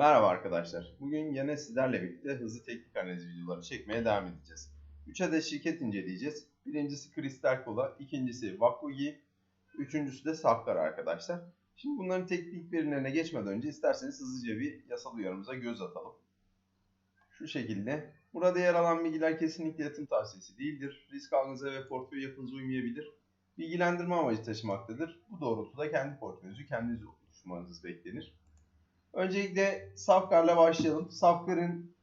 Merhaba arkadaşlar. Bugün yine sizlerle birlikte hızlı teknik analiz videoları çekmeye devam edeceğiz. 3 adet şirket inceleyeceğiz. Birincisi Kristal Kola, ikincisi Vakugi, üçüncüsü de Safkar arkadaşlar. Şimdi bunların teknik verimlerine geçmeden önce isterseniz hızlıca bir yasal uyarımıza göz atalım. Şu şekilde. Burada yer alan bilgiler kesinlikle yatırım tavsiyesi değildir. Risk algınıza ve portföy yapınıza uymayabilir. Bilgilendirme amacı taşımaktadır. Bu doğrultuda kendi portföyünüzü kendiniz oluşturmanız beklenir. Öncelikle Safkar'la başlayalım. Safkar'ın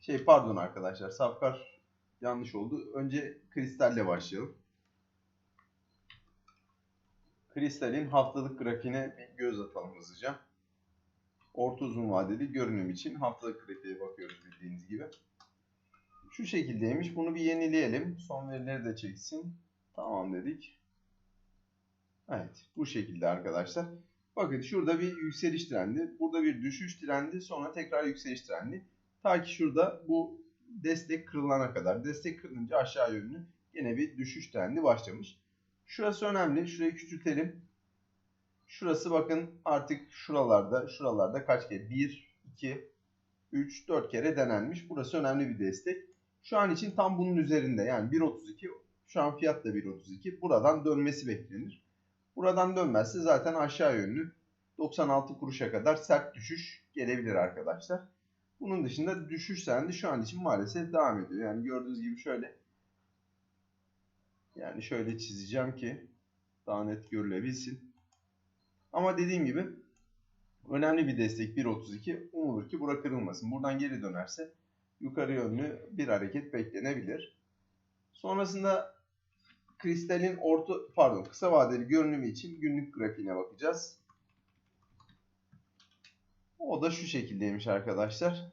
şey pardon arkadaşlar Safkar yanlış oldu. Önce Kristal'le başlayalım. Kristal'in haftalık grafiğine bir göz atalım hızlıca. Orta uzun vadeli görünüm için haftalık grafiğe bakıyoruz bildiğiniz gibi. Şu şekildeymiş. Bunu bir yenileyelim. Son verileri de çeksin. Tamam dedik. Evet. Bu şekilde arkadaşlar. Bakın şurada bir yükseliş trendi. Burada bir düşüş trendi. Sonra tekrar yükseliş trendi. Ta ki şurada bu destek kırılana kadar. Destek kırılınca aşağı yönlü yine bir düşüş trendi başlamış. Şurası önemli. Şurayı küçültelim. Şurası bakın artık şuralarda şuralarda kaç kere? 1, 2, 3, 4 kere denenmiş. Burası önemli bir destek. Şu an için tam bunun üzerinde. Yani 1.32 şu an fiyat da 1.32. Buradan dönmesi beklenir. Buradan dönmezse zaten aşağı yönlü 96 kuruşa kadar sert düşüş gelebilir arkadaşlar. Bunun dışında düşüş trendi şu an için maalesef devam ediyor. Yani gördüğünüz gibi şöyle yani şöyle çizeceğim ki daha net görülebilsin. Ama dediğim gibi önemli bir destek 1.32. Umulur ki bura kırılmasın. Buradan geri dönerse yukarı yönlü bir hareket beklenebilir. Sonrasında kristalin orta pardon kısa vadeli görünümü için günlük grafiğine bakacağız. O da şu şekildeymiş arkadaşlar.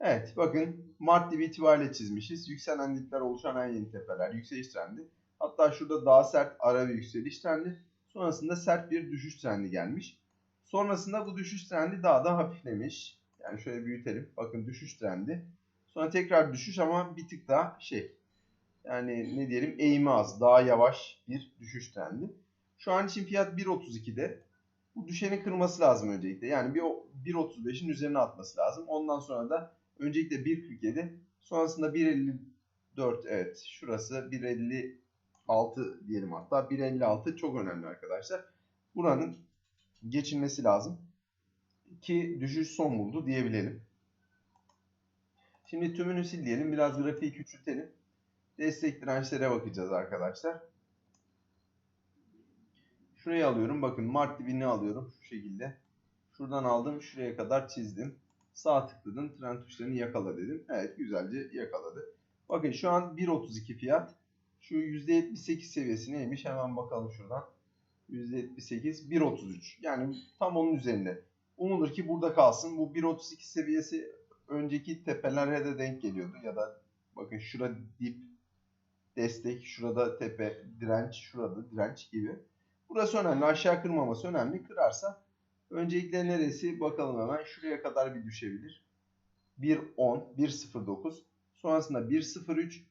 Evet bakın Mart dibi itibariyle çizmişiz. Yükselen dipler oluşan en yeni tepeler, yükseliş trendi. Hatta şurada daha sert ara bir yükseliş trendi. Sonrasında sert bir düşüş trendi gelmiş. Sonrasında bu düşüş trendi daha da hafiflemiş. Yani şöyle büyütelim. Bakın düşüş trendi. Sonra tekrar düşüş ama bir tık daha şey. Yani ne diyelim eğimi az, daha yavaş bir düşüş trendi. Şu an için fiyat 1.32'de. Bu düşeni kırması lazım öncelikle. Yani bir 1.35'in üzerine atması lazım. Ondan sonra da öncelikle 1.47, sonrasında 1.54 evet şurası 1.56 diyelim hatta 1.56 çok önemli arkadaşlar. Buranın geçilmesi lazım ki düşüş son buldu diyebilelim. Şimdi tümünü sil diyelim. Biraz grafiği küçültelim. Destek dirençlere bakacağız arkadaşlar. Şurayı alıyorum. Bakın Mart dibini alıyorum. Şu şekilde. Şuradan aldım. Şuraya kadar çizdim. Sağ tıkladım. Trend tuşlarını yakala dedim. Evet güzelce yakaladı. Bakın şu an 1.32 fiyat. Şu %78 seviyesi neymiş? Hemen bakalım şuradan. %78 1.33. Yani tam onun üzerinde. Umulur ki burada kalsın. Bu 1.32 seviyesi önceki tepelere de denk geliyordu. Ya da bakın şurada dip destek, şurada tepe, direnç, şurada direnç gibi. Burası önemli. Aşağı kırmaması önemli. Kırarsa öncelikle neresi bakalım hemen. Şuraya kadar bir düşebilir. 1.10, 1.09. Sonrasında 1.03.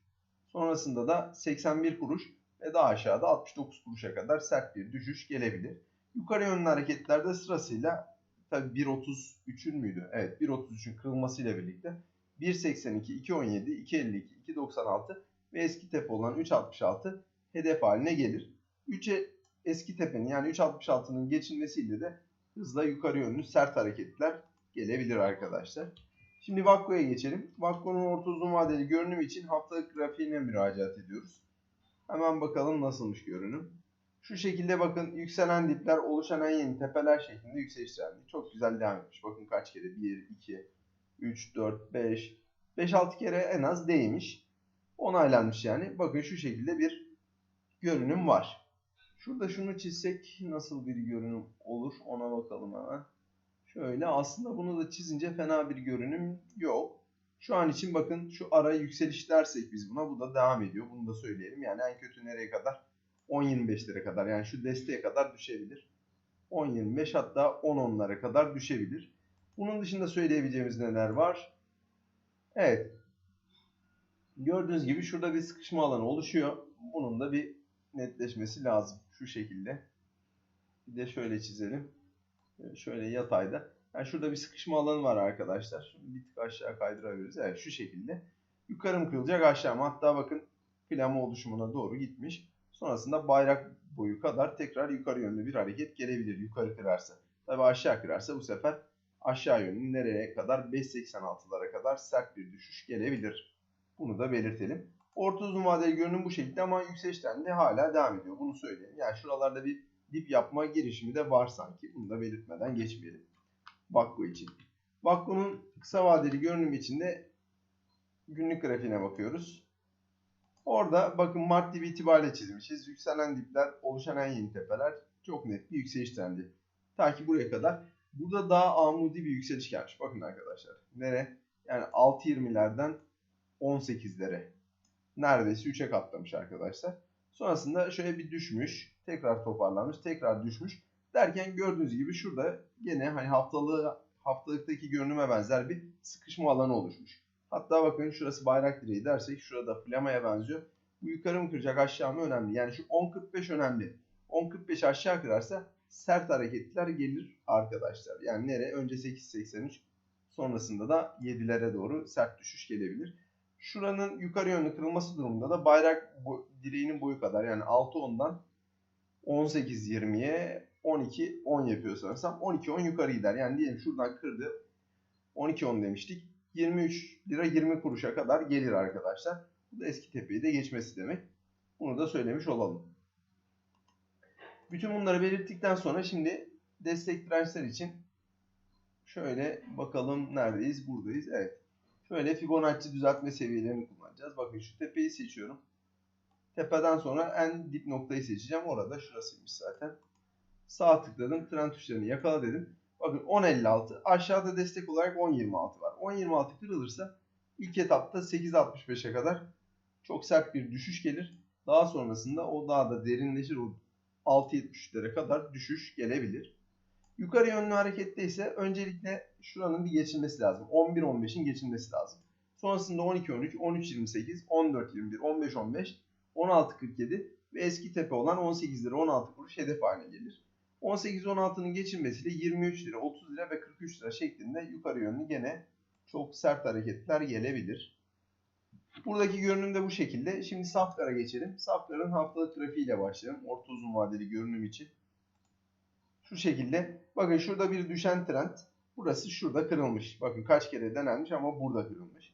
Sonrasında da 81 kuruş ve daha aşağıda 69 kuruşa kadar sert bir düşüş gelebilir. Yukarı yönlü hareketlerde sırasıyla tabi 1.33'ün müydü? Evet 1.33'ün kırılmasıyla birlikte 1.82, 2.17, 2.52, 2.96 ve eski tepe olan 3.66 hedef haline gelir. 3'e eski tepenin yani 3.66'nın geçilmesiyle de hızla yukarı yönlü sert hareketler gelebilir arkadaşlar. Şimdi Vakko'ya geçelim. Vakko'nun orta uzun vadeli görünüm için haftalık grafiğine müracaat ediyoruz. Hemen bakalım nasılmış görünüm. Şu şekilde bakın yükselen dipler oluşan en yeni tepeler şeklinde yükseliş trendi. Çok güzel devam etmiş. Bakın kaç kere? 1, 2, 3, 4, 5, 5-6 kere en az değmiş. Onaylanmış yani. Bakın şu şekilde bir görünüm var. Şurada şunu çizsek nasıl bir görünüm olur ona bakalım hemen. Şöyle aslında bunu da çizince fena bir görünüm yok. Şu an için bakın şu ara yükseliş dersek biz buna bu da devam ediyor. Bunu da söyleyelim. Yani en kötü nereye kadar? 10-25'lere kadar yani şu desteğe kadar düşebilir. 10-25 hatta 10-10'lara kadar düşebilir. Bunun dışında söyleyebileceğimiz neler var? Evet. Gördüğünüz gibi şurada bir sıkışma alanı oluşuyor. Bunun da bir netleşmesi lazım. Şu şekilde. Bir de şöyle çizelim. e, şöyle yatayda. Yani şurada bir sıkışma alanı var arkadaşlar. Bir tık aşağı kaydırabiliriz. Evet şu şekilde. Yukarı mı kırılacak aşağı mı? Hatta bakın plama oluşumuna doğru gitmiş. Sonrasında bayrak boyu kadar tekrar yukarı yönlü bir hareket gelebilir yukarı kırarsa. Tabi aşağı kırarsa bu sefer aşağı yönlü nereye kadar 5.86'lara kadar sert bir düşüş gelebilir. Bunu da belirtelim. Orta uzun vadeli görünüm bu şekilde ama yükseliş trendi hala devam ediyor. Bunu söyleyeyim. Yani şuralarda bir dip yapma girişimi de var sanki. Bunu da belirtmeden geçmeyelim. Bakko için. Bakko'nun kısa vadeli görünüm içinde günlük grafiğine bakıyoruz. Orada bakın Mart dibi itibariyle çizmişiz. Yükselen dipler, oluşan en yeni tepeler çok net bir yükseliş trendi. Ta ki buraya kadar. Burada daha amudi bir yükseliş gelmiş. Bakın arkadaşlar. Nere? Yani 6.20'lerden 18'lere. Neredeyse 3'e katlamış arkadaşlar. Sonrasında şöyle bir düşmüş. Tekrar toparlanmış. Tekrar düşmüş. Derken gördüğünüz gibi şurada gene hani haftalığı haftalıktaki görünüme benzer bir sıkışma alanı oluşmuş. Hatta bakın şurası bayrak direği dersek şurada flamaya benziyor. Bu yukarı mı kıracak aşağı mı önemli. Yani şu 10.45 önemli. 10.45 aşağı kırarsa sert hareketler gelir arkadaşlar. Yani nereye? Önce 8.83 sonrasında da 7'lere doğru sert düşüş gelebilir. Şuranın yukarı yönlü kırılması durumunda da bayrak bo- direğinin boyu kadar yani 6.10'dan 18.20'ye 12.10 yapıyor sanırsam. 12.10 yukarı gider. Yani diyelim şuradan kırdı. 12.10 demiştik. 23 lira 20 kuruşa kadar gelir arkadaşlar. Bu da eski tepeyi de geçmesi demek. Bunu da söylemiş olalım. Bütün bunları belirttikten sonra şimdi destek dirençler için şöyle bakalım neredeyiz? Buradayız. Evet. Şöyle Fibonacci düzeltme seviyelerini kullanacağız. Bakın şu tepeyi seçiyorum. Tepeden sonra en dip noktayı seçeceğim. Orada şurasıymış zaten. Sağ tıkladım. Trend tuşlarını yakala dedim. Bakın 10.56. Aşağıda destek olarak 10.26 var. 10.26 kırılırsa ilk etapta 8.65'e kadar çok sert bir düşüş gelir. Daha sonrasında o daha da derinleşir. O 6.73'lere kadar düşüş gelebilir. Yukarı yönlü harekette ise öncelikle şuranın bir geçilmesi lazım. 11-15'in geçilmesi lazım. Sonrasında 12-13, 13-28, 14-21, 15-15, 16-47 ve eski tepe olan 18 lira 16 kuruş hedef haline gelir. 18-16'nın geçilmesiyle 23 lira, 30 lira ve 43 lira şeklinde yukarı yönlü gene çok sert hareketler gelebilir. Buradaki görünüm de bu şekilde. Şimdi Safkar'a geçelim. Safkar'ın haftalık grafiğiyle başlayalım. Orta uzun vadeli görünüm için. Şu şekilde. Bakın şurada bir düşen trend. Burası şurada kırılmış. Bakın kaç kere denenmiş ama burada kırılmış.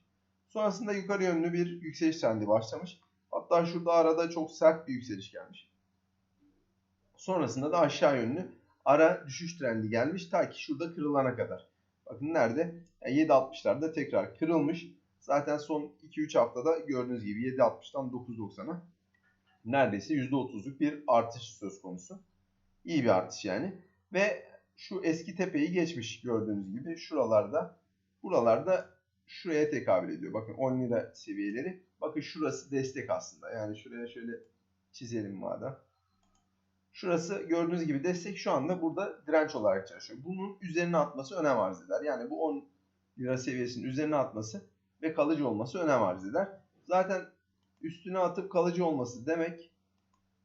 Sonrasında yukarı yönlü bir yükseliş trendi başlamış. Hatta şurada arada çok sert bir yükseliş gelmiş. Sonrasında da aşağı yönlü ara düşüş trendi gelmiş ta ki şurada kırılana kadar. Bakın nerede? Yani 7.60'larda tekrar kırılmış. Zaten son 2-3 haftada gördüğünüz gibi 7.60'dan 9.90'a neredeyse %30'luk bir artış söz konusu. İyi bir artış yani. Ve şu eski tepeyi geçmiş gördüğünüz gibi şuralarda buralarda şuraya tekabül ediyor. Bakın 10 lira seviyeleri. Bakın şurası destek aslında. Yani şuraya şöyle çizelim madem. Şurası gördüğünüz gibi destek şu anda burada direnç olarak çalışıyor. Bunun üzerine atması önem arz eder. Yani bu 10 lira seviyesinin üzerine atması ve kalıcı olması önem arz eder. Zaten üstüne atıp kalıcı olması demek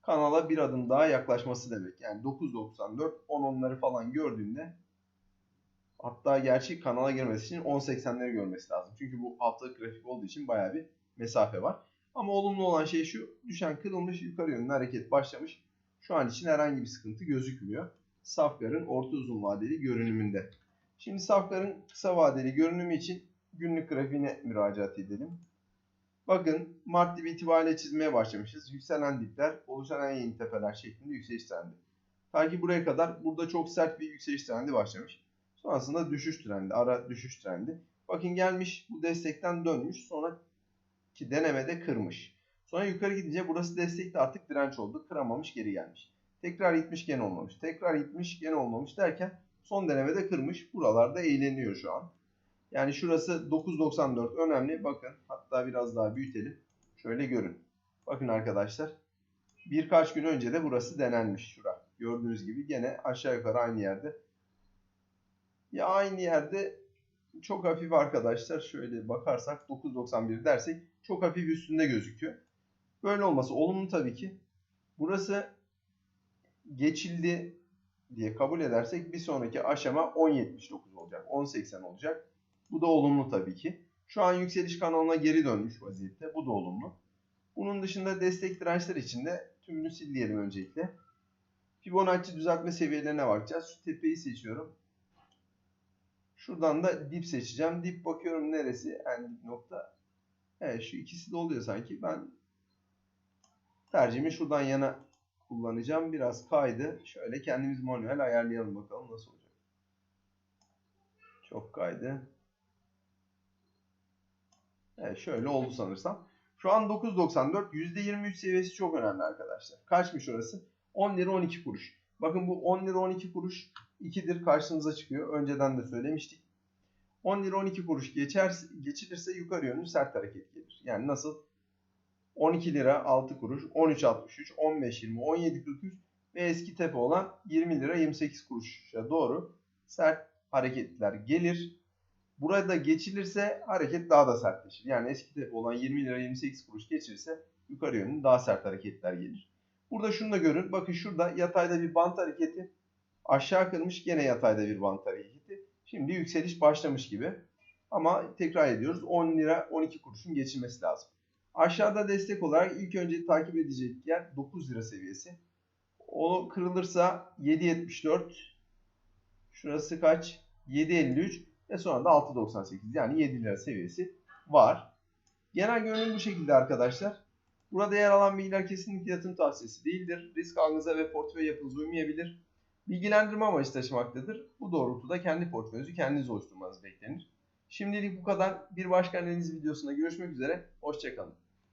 kanala bir adım daha yaklaşması demek. Yani 9.94, 10.10'ları falan gördüğünde hatta gerçi kanala girmesi için 10.80'leri görmesi lazım. Çünkü bu haftalık grafik olduğu için bayağı bir mesafe var. Ama olumlu olan şey şu. Düşen kırılmış yukarı yönlü hareket başlamış. Şu an için herhangi bir sıkıntı gözükmüyor. Safkar'ın orta uzun vadeli görünümünde. Şimdi Safkar'ın kısa vadeli görünümü için günlük grafiğine müracaat edelim. Bakın Mart dibi itibariyle çizmeye başlamışız. Yükselen dipler, oluşan en yeni tepeler şeklinde yükseliş trendi. Ta ki buraya kadar burada çok sert bir yükseliş trendi başlamış. Sonrasında düşüş trendi, ara düşüş trendi. Bakın gelmiş bu destekten dönmüş. Sonra ki denemede kırmış. Sonra yukarı gidince burası destekte artık direnç oldu. Kıramamış geri gelmiş. Tekrar gitmiş gene olmamış. Tekrar gitmiş gene olmamış derken son denemede kırmış. Buralarda eğleniyor şu an. Yani şurası 9.94 önemli. Bakın hatta biraz daha büyütelim. Şöyle görün. Bakın arkadaşlar. Birkaç gün önce de burası denenmiş şura. Gördüğünüz gibi gene aşağı yukarı aynı yerde. Ya aynı yerde çok hafif arkadaşlar. Şöyle bakarsak 9.91 dersek çok hafif üstünde gözüküyor. Böyle olması olumlu tabii ki. Burası geçildi. diye kabul edersek bir sonraki aşama 10.79 olacak. 10.80 olacak. Bu da olumlu tabii ki. Şu an yükseliş kanalına geri dönmüş vaziyette. Bu da olumlu. Bunun dışında destek dirençler için de tümünü sil diyelim öncelikle. Fibonacci düzeltme seviyelerine bakacağız. Şu tepeyi seçiyorum. Şuradan da dip seçeceğim. Dip bakıyorum neresi en dip nokta. Evet şu ikisi de oluyor sanki. Ben tercihimi şuradan yana kullanacağım. Biraz kaydı. Şöyle kendimiz manuel ayarlayalım bakalım nasıl olacak. Çok kaydı. Evet şöyle oldu sanırsam. Şu an 9.94. %23 seviyesi çok önemli arkadaşlar. Kaçmış orası? 10 lira 12 kuruş. Bakın bu 10 lira 12 kuruş 2'dir karşınıza çıkıyor. Önceden de söylemiştik. 10 lira 12 kuruş geçer, geçilirse yukarı yönlü sert hareket gelir. Yani nasıl? 12 lira 6 kuruş, 13.63, 15.20, 17.43 ve eski tepe olan 20 lira 28 kuruşa doğru sert hareketler gelir. Burada geçilirse hareket daha da sertleşir. Yani eski tepe olan 20 lira 28 kuruş geçirse yukarı yönlü daha sert hareketler gelir. Burada şunu da görün. Bakın şurada yatayda bir bant hareketi. Aşağı kırmış gene yatayda bir bant hareketi. Şimdi yükseliş başlamış gibi. Ama tekrar ediyoruz 10 lira 12 kuruşun geçilmesi lazım. Aşağıda destek olarak ilk önce takip edecek yer 9 lira seviyesi. O kırılırsa 7.74. Şurası kaç? 7.53 ve sonra da 6.98 yani 7 lira seviyesi var. Genel görünüm bu şekilde arkadaşlar. Burada yer alan bilgiler kesinlikle yatırım tavsiyesi değildir. Risk algınıza ve portföy yapınıza uymayabilir. Bilgilendirme amacı taşımaktadır. Bu doğrultuda kendi portföyünüzü kendiniz oluşturmanız beklenir. Şimdilik bu kadar. Bir başka analiz videosunda görüşmek üzere. Hoşçakalın.